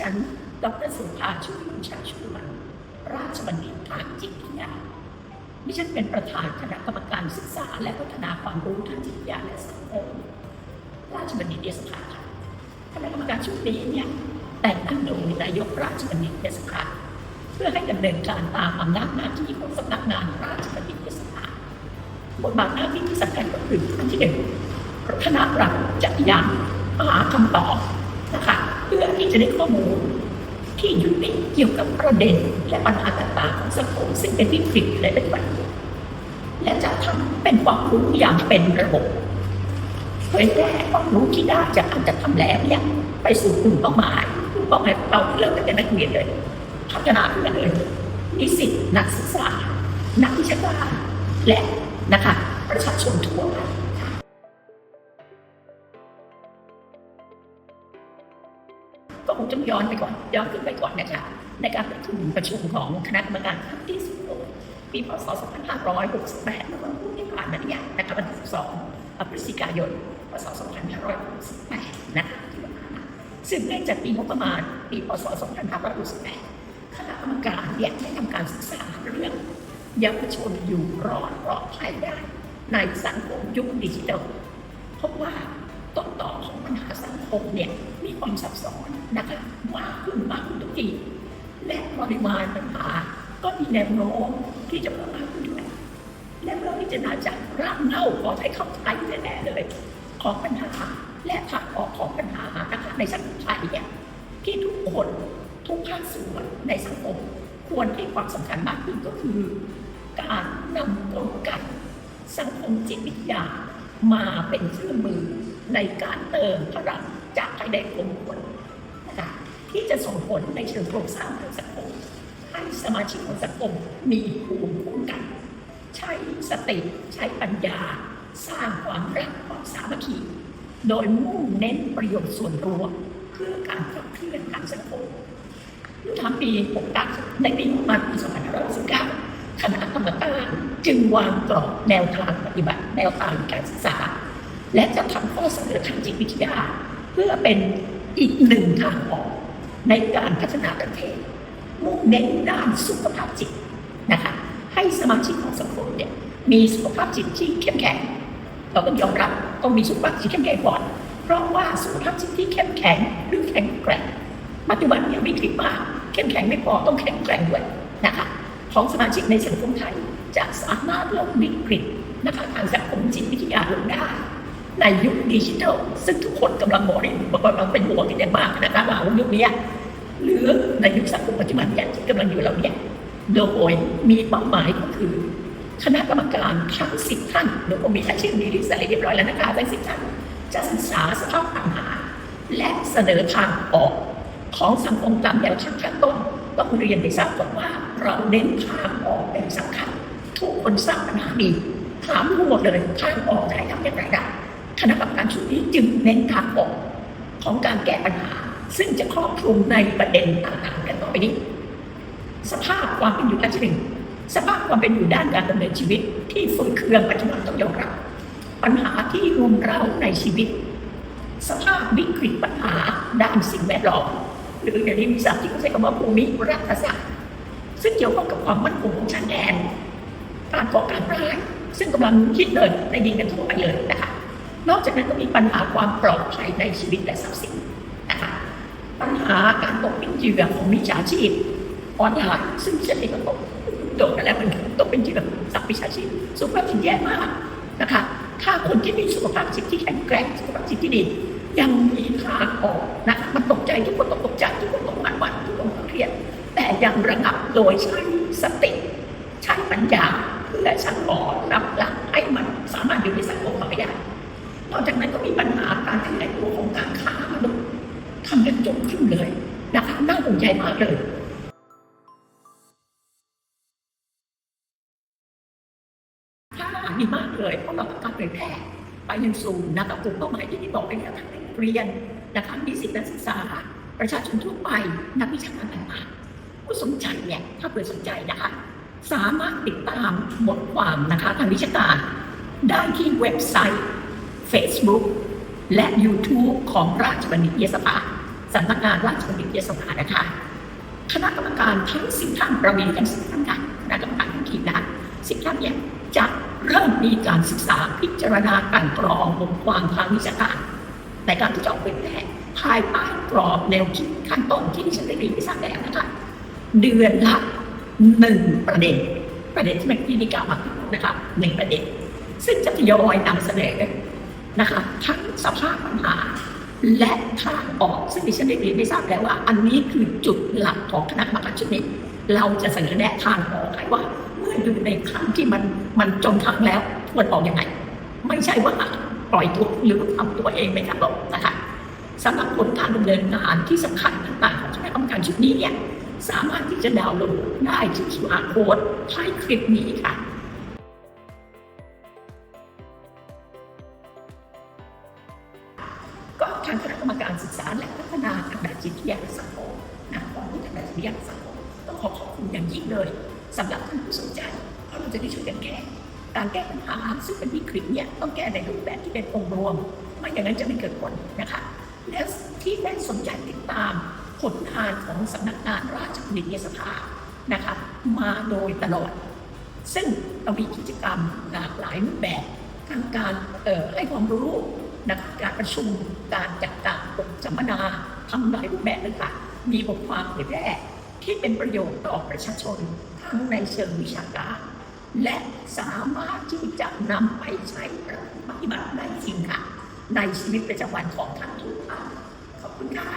ฉัน ดรสุภาชุมชาชุมันราชบัณฑิตทางจิตวิทยาดิฉันเป็นประธานคณะกรรมการศึกษา และพัฒนาความรู้ทางจิตวิทยาและสังคมราชบัณฑิตยสภาค่ะคณะกรรมการชุดนี้เนี่ยแต่งตั้งโดยนายกราชบัณฑิตยสภาเพื่อให้ดำเนินการตามอำนาจหน้าที่ของสำนักงานราชบัณฑิตยสภาบทบาทหน้าที่ที่สำคัญก็คืออันที่หนึ่งคณะเราจะพยายามหาคำตอบนะคะ พื่อที่จะได้ข้อมูล ที่ยุติเกี่ยวกับประเด็นและปัญหาต่างๆของสังคมซึ่งเป็นวิกฤตและเป็นปัญหาและจะทำเป็นความรู้อย่างเป็นระบบเผยแพร่ความรู้ที่ได้จากการจัดทำแล้วเนี่ยไปสู่กลุ่มเป้าหมายกลุ่มเป้าหมายเราเริ่มตั้งแต่นักเรียนเลยพัฒนาเพื่อนเลยนิสิตนักศึกษา นักวิชาการและนะคะประชาชนทั่วไป คงต้องย้อนไปก่อน ย้อนขึ้นไปก่อนนะคะในการประชุมประชุมของคณะกรรมการครั้งที่16ปีพศ 2568เมื่อวันพุธที่ผ่านมาเนี่ยนะคะวันที่12พฤศจิกายน พศ 2568นะคะซึ่งเนื่องจากปีงบประมาณปีพศ 2568คณะกรรมการเนี่ยได้ทำการศึกษาเรื่องเยาวชนอยู่รอดปลอดภัยได้ ในสังคมยุคดิจิทัลพบว่าต้นต่อของปัญหาสังคมเนี่ย มีความซับซ้อนนะคะมากขึ้นมากขึ้นทุกทีและปริมาณปัญหาก็มีแนวโน้มที่จะเพิ่มมากขึ้นด้วยและเมื่อพิจารณาจากรากเหง้าขอใช้คำไทยแน่ๆเลยของปัญหาและทางออกของปัญหานะคะในสังคมไทยเนี่ยที่ทุกคนทุกภาคส่วนในสังคมควรให้ความสำคัญมากขึ้นก็คือ การนำกลไกสังคมจิตวิทยามาเป็นเครื่องมือในการเติมพลัง จากภายในกลุ่มคนนะคะที่จะส่งผลในเชิงโครงสร้างทางสังคมให้สมาชิกของสังคมมีภูมิคุ้มกัน ใช้สติใช้ปัญญา สร้างความรักความสามัคคีโดยมุ่งเน้นประโยชน์ส่วนรวมเพื่อการขับเคลื่อนทางสังคมทางปี69ในปีประมาณปี2569คณะกรรมการจึงวางกรอบแนวทางปฏิบัติ แนวทางการศึกษา และจะทำข้อเสนอทางจิตวิทยา เพื่อเป็นอีกหนึ่งทางออกในการพัฒนาประเทศมุ่งเน้นด้านสุขภาพจิตนะคะให้สมาชิกของสังคมเนี่ยมีสุขภาพจิตที่เข้มแข็งเราต้องยอมรับต้องมีสุขภาพจิตเข้มแข็งก่อน เพราะว่าสุขภาพจิตที่เข้มแข็งหรือแข็งแกร่งปัจจุบันเนี่ยวิกฤตมากเข้มแข็งไม่พอต้องแข็งแกร่งด้วยนะคะของสมาชิกในสังคมไทยจะสามารถลดวิกฤตนะคะทางสังคมจิตวิทยาลงได้ ในยุคดิจิทัลซึ่งทุกคนกำลังมองเห็นกำลังเป็นห่วงกันอย่างมากนะคะว่ายุคนี้หรือในยุคสังคมปัจจุบันเนี่ยที่กำลังอยู่เราเนี่ยโดยมีเป้าหมายก็คือ คณะกรรมการทั้งสิบท่านเดี๋ยวก็มีรายชื่อมีลิสต์อะไรเรียบร้อยแล้วนะคะทั้งสิบท่านจะศึกษาสภาพปัญหา และเสนอทางออกของสังคมตามแนวทางขั้นต้นต้องเรียนในทราบก่อนว่าเราเน้นทางออกเป็นสำคัญทุกคนสร้างปัญหาดีถามทั้งหมดเลยทางออกไหนทำอย่างไรได้ ณะกรรมการชุดนี้จึงเน้นทางออกของการแก้ปัญหา ซึ่งจะครอบคลุมในประเด็นต่างๆกันต่อไปนี้ สภาพความเป็นอยู่ด้านที่หนึ่งสภาพความเป็นอยู่ด้านการดำเนินชีวิต ที่ฝืดเคืองปัจจุบันต้องยอมรับปัญหาที่รุมเร้าในชีวิต สภาพวิกฤตปัญหาด้านสิ่งแวดล้อมหรืออย่างนี้มีศัพท์ที่เขาใช้คำว่าภูมิรัฐศาสตร์ซึ่งเกี่ยวข้องกับความมั่นคงของชายแดนการก่อการร้ายซึ่งกำลังคิดเดินในดินกันทั่วไปเลยนะคะ นอกจากนั้นก็มีปัญหาความปลอดภัยในชีวิตและทรัพย์สินนะคะปัญหาการตกเป็นเหยื่อของมิจฉาชีพออนไลน์ซึ่งจะเรียกว่าโดนแล้วมันตกเป็นเหยื่อสัพมิจฉาชีพสุขภาพจิตแย่มากนะคะ ถ้าคนที่มีสุขภาพจิตที่แข็งแกร่งสุขภาพจิตที่ดียังมีทางออกนะมันตกใจทุกคนตกตกใจทุกคนตกหวั่นหวั่นทุกคนเครียดแต่ยังระงับโดยใช้สติใช้ปัญญาเพื่อชักออกรับหลักให้มันสามารถอยู่ในสังคมต่อไปได้ นอกจากนั้นก็มีปัญหาการขยายตัวของการค้ามนุษย์ทำกันจนขึ้นเลยนะคะน่าห่วงใยมากเลยถ้ามีมากเลยเพราะเราต้องการเผยแพร่ไปยังสู่นะคะกลุ่มเป้าหมายที่ที่บอกไปแล้วทั้งเรียนนะคะนิสิตนักศึกษา ประชาชนทั่วไปนักวิชาการต่างๆผู้สนใจเนี่ยถ้าเผื่อสนใจนะคะสามารถติดตามบทความนะคะทางวิชาการได้ที่เว็บไซต์ Facebook และ YouTube ของราชบัณฑิตยสภาสำนักงานราชวิทยสภานะคะคณะกรรมการทั้งสิบท่านเรามีกันสิบท่านค่ะคณะกรรมการทั้งทีนะสิบท่านเนี่ยจะเริ่มมีการศึกษาพิจารณากลันกรองบทความทางวิชาการในการที่จะออกเป็นแผนภายใต้กรอบแนวคิดขั้นต้นที่ดิฉันได้เรียนไปสร้างแล้วนะคะเดือนละหนึ่งประเด็น ประเด็นที่เป็นที่มีการมานะคะหนึ่งประเด็น ซึ่งจะทยอยนำเสนอ นะคะทั้งสภาพปัญหา และทางออกซึ่งดิฉันได้เรียนได้ทราบแล้วว่า อันนี้คือจุดหลักของคณะกรรมการชุดนี้เราจะเสนอแนะทางออกให้ว่า เมื่ออยู่ในครั้งที่มันมันจนทางแล้วควรออกยังไง ไม่ใช่ว่าปล่อยตัวหรือทำตัวเองไม่ทำหรอกนะคะสำหรับผลการดำเนินงานที่สำคัญต่างๆของคณะกรรมการชุดนี้เนี่ยสามารถที่จะดาวน์โหลดได้ที่ QR code ท้ายคลิปนี้ค่ะ จิตวิทยาและสังคมนะของผู้ทางด้านจิตวิทยาและสังคมต้องขอขอบคุณอย่างยิ่งเลยสำหรับท่านผู้สนใจเพราะเราจะได้ช่วยกันแก้การแก้ปัญหาซึ่งเป็นวิกฤตเนี่ยต้องแก้ในรูปแบบที่เป็นองค์รวมไม่อย่างนั้นจะไม่เกิดผลนะคะและที่ได้สนใจติดตามผลงานของสำนักงานราชวิทยสภานะคะมาโดยตลอด ซึ่งเรามีกิจกรรมหลากหลายรูปแบบทั้งการให้ความรู้นะคะการประชุมการจัดการ สัมมนาทำหลายรูปแบบเลยค่ะมีบทความเผยแพร่ที่เป็นประโยชน์ต่อประชาชนทั้งในเชิงวิชาการ และสามารถที่จะนำไปใช้ปฏิบัติได้จริงค่ะ ในชีวิตประจำวันของท่านทุกท่านขอบคุณค่ะ